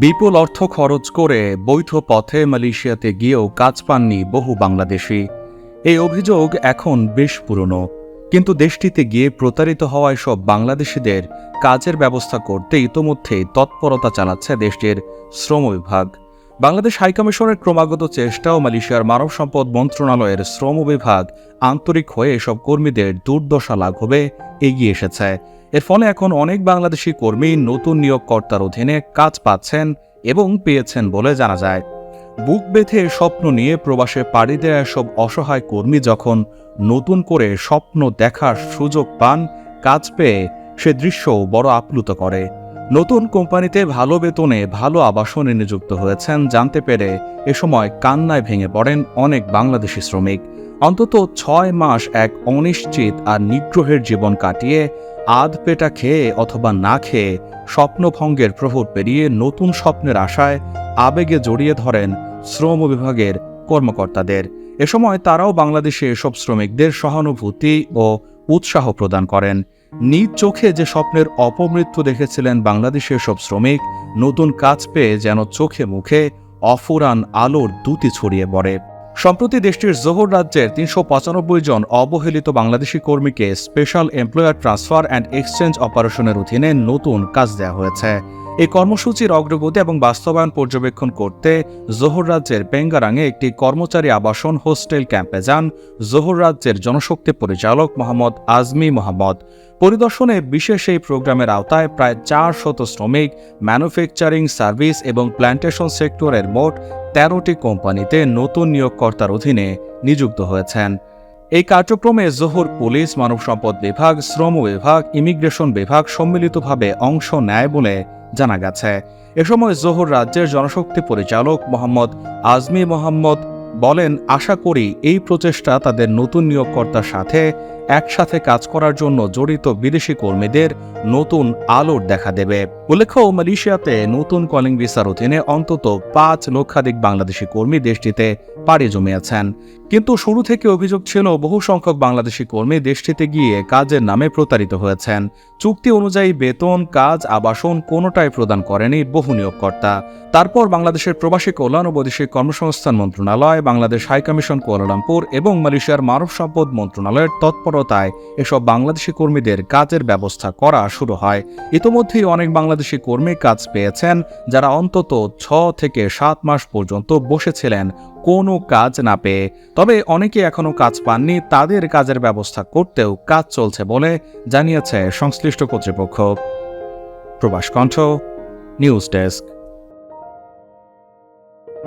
বিপুল অর্থ খরচ করে বৈধ পথে মালয়েশিয়াতে গিয়েও কাজ পাননি বহু বাংলাদেশি। এই অভিযোগ এখন বেশ পুরনো। কিন্তু দেশটিতে গিয়ে প্রতারিত হওয়ায় সব বাংলাদেশিদের কাজের ব্যবস্থা করতে ইতোমধ্যেই তৎপরতা চালাচ্ছে দেশটির শ্রম বিভাগ। বাংলাদেশ হাইকমিশনের ক্রমাগত চেষ্টা ও মালয়েশিয়ার মানব সম্পদ মন্ত্রণালয়ের শ্রম বিভাগ আন্তরিক হয়ে এসব কর্মীদের দুর্দশা লাঘবে এগিয়ে এসেছে। এর ফলে এখন অনেক বাংলাদেশি কর্মী নতুন নিয়োগকর্তার অধীনে কাজ পাচ্ছেন এবং পেয়েছেন বলে জানা যায়। বুক বেঁধে স্বপ্ন নিয়ে প্রবাসে পাড়ি দেয়া সব অসহায় কর্মী যখন নতুন করে স্বপ্ন দেখার সুযোগ পান, কাজ পেয়ে সে দৃশ্য বড় আপ্লুত করে। নতুন কোম্পানিতে ভালো বেতনে ভালো আবাসনে নিযুক্ত হয়েছেন জানতে পেরে এ সময় কান্নায় ভেঙে পড়েন অনেক বাংলাদেশি শ্রমিক। অন্তত ছয় মাস এক অনিশ্চিত আর নিগ্রহের জীবন কাটিয়ে আধ পেটা খেয়ে অথবা না খেয়ে স্বপ্নভঙ্গের প্রহর পেরিয়ে নতুন স্বপ্নের আশায় আবেগে জড়িয়ে ধরেন শ্রম বিভাগের কর্মকর্তাদের। এ সময় তারাও বাংলাদেশে এসব শ্রমিকদের সহানুভূতি ও উৎসাহ প্রদান করেন। নিজ চোখে যে স্বপ্নের অপমৃত্যু দেখেছিলেন বাংলাদেশের সব শ্রমিক, নতুন কাজ পেয়ে যেন চোখে মুখে অফুরান আলোর দ্যুতি ছড়িয়ে পড়ে। সম্প্রতি দেশটির জোহর রাজ্যের তিনশো পঁচানব্বই জন অবহেলিত বাংলাদেশি কর্মীকে special employer transfer and exchange অপারেশনের অধীনে নতুন কাজ দেওয়া হয়েছে। এই কর্মসূচির অগ্রগতি এবং বাস্তবায়ন পর্যবেক্ষণ করতে জোহর রাজ্যের পেঙ্গারাঙে একটি কর্মচারী আবাসন হোস্টেল ক্যাম্পে যান জোহর রাজ্যের জনশক্তি পরিচালক মোহাম্মদ আজমি মোহাম্মদ। পরিদর্শনে বিশেষ এই প্রোগ্রামের আওতায় প্রায় চার শত শ্রমিক, ম্যানুফ্যাকচারিং সার্ভিস এবং প্ল্যান্টেশন সেক্টরের মোট তেরোটি কোম্পানিতে নতুন নিয়োগকর্তার অধীনে নিযুক্ত হয়েছেন। এই কার্যক্রমে জোহর পুলিশ মানব সম্পদ বিভাগ, শ্রম বিভাগ, ইমিগ্রেশন বিভাগ সম্মিলিতভাবে অংশ নেয় বলে জানা গেছে। এ সময় জোহর রাজ্যের জনশক্তি পরিচালক মোহাম্মদ আজমি মোহাম্মদ বলেন, আশা করি এই প্রচেষ্টা তাদের নতুন নিয়োগকর্তার সাথে একসাথে কাজ করার জন্য জড়িত বিদেশি কর্মীদের নতুন আলোর দেখা দেবে। উল্লেখ্য, মালয়েশিয়াতে নতুন কলিং ভিসার অধীনে অন্তত পাঁচ লক্ষাধিক বাংলাদেশি কর্মী দেশটিতে পাড়ি জমিয়েছেন। কিন্তু শুরু থেকে অভিযোগ ছিল, বহু সংখ্যক বাংলাদেশি কর্মী দেশটিতে গিয়ে কাজের নামে প্রতারিত হয়েছেন। চুক্তি অনুযায়ী বেতন, কাজ, আবাসন কোনোটাই প্রদান করেনি বহু নিয়োগকর্তা। তারপর বাংলাদেশের প্রবাসী কল্যাণ ও বৈদেশিক কর্মসংস্থান মন্ত্রণালয়, বাংলাদেশ হাইকমিশন কুয়ালালামপুর এবং মালয়েশিয়ার মানব সম্পদ মন্ত্রণালয়ের তৎপরতায় এসব বাংলাদেশি কর্মীদের কাজের ব্যবস্থা করা শুরু হয়। ইতোমধ্যেই অনেক বাংলাদেশি কর্মী কাজ পেয়েছেন, যারা অন্তত ছ থেকে সাত মাস পর্যন্ত বসেছিলেন, কোনো কাজ না পেয়ে। তবে অনেকে এখনও কাজ পাননি, তাদের কাজের ব্যবস্থা করতেও কাজ চলছে বলে জানিয়েছে সংশ্লিষ্ট কর্তৃপক্ষ। প্রবাস কণ্ঠ, নিউজ ডেস্ক।